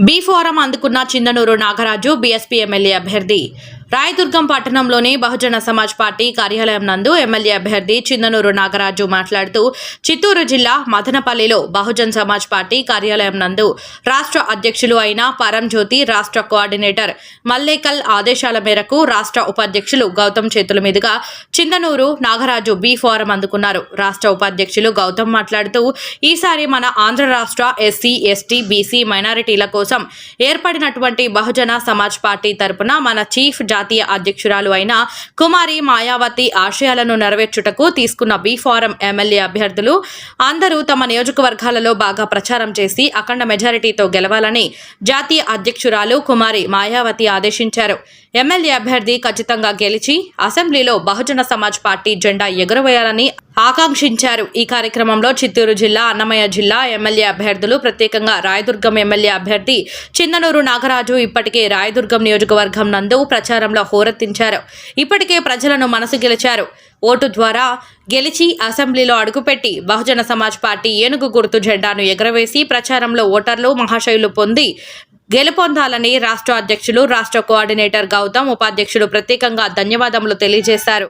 B forum అందుకున్న చిందనూరు Nagaraju BSP MLA అభ్యర్థి రాయదుర్గం పట్టణంలోని బహుజన సమాజ్ పార్టీ కార్యాలయం నందు ఎమ్మెల్యే అభ్యర్థి చిన్ననూరు నాగరాజు మాట్లాడుతూ చిత్తూరు జిల్లా మదనపల్లిలో బహుజన్ సమాజ్ పార్టీ కార్యాలయం నందు రాష్ట్ర అధ్యక్షులు అయిన పరంజ్యోతి రాష్ట్ర కోఆర్డినేటర్ మల్లేకల్ ఆదేశాల మేరకు రాష్ట్ర ఉపాధ్యక్షులు గౌతమ్ చేతుల మీదుగా చిన్ననూరు నాగరాజు బి ఫారం అందుకున్నారు. రాష్ట్ర ఉపాధ్యక్షులు గౌతమ్ మాట్లాడుతూ ఈసారి మన ఆంధ్ర రాష్ట్ర ఎస్సీ ఎస్టీ బీసీ మైనారిటీల కోసం ఏర్పడినటువంటి బహుజన సమాజ్ పార్టీ తరపున మన చీఫ్ జాతీయ అధ్యక్షురాలు అయిన కుమారి మాయావతి ఆశయాలను నెరవేర్చుటకు తీసుకున్న బి ఫారం ఎమ్మెల్యే అభ్యర్థులు అందరూ తమ నియోజకవర్గాలలో బాగా ప్రచారం చేసి అఖండ మెజారిటీతో గెలవాలని జాతీయ అధ్యక్షురాలు కుమారి మాయావతి ఆదేశించారు. ఎమ్మెల్యే అభ్యర్థి ఖచ్చితంగా గెలిచి అసెంబ్లీలో బహుజన సమాజ్ పార్టీ జెండా ఎగురవేయాలని ఆకాంక్షించారు. ఈ కార్యక్రమంలో చిత్తూరు జిల్లా అన్నమయ్య జిల్లా ఎమ్మెల్యే అభ్యర్థులు ప్రత్యేకంగా రాయదుర్గం ఎమ్మెల్యే అభ్యర్థి చిన్ననూరు నాగరాజు ఇప్పటికే రాయదుర్గం నియోజకవర్గం నందు ప్రచారం ప్రచారంలో హోరెత్తించారు. ఇప్పటికే ప్రజలను మనసు గెలిచారు. ఓటు ద్వారా గెలిచి అసెంబ్లీలో అడుగుపెట్టి బహుజన సమాజ్ పార్టీ ఏనుగు గుర్తు జెండాను ఎగరవేసి ప్రచారంలో ఓటర్లు మహాశయులు పొంది గెలుపొందాలని రాష్ట్ర అధ్యక్షులు రాష్ట్ర కోఆర్డినేటర్ గౌతమ్ ఉపాధ్యక్షులు ప్రత్యేకంగా ధన్యవాదములు తెలియజేశారు.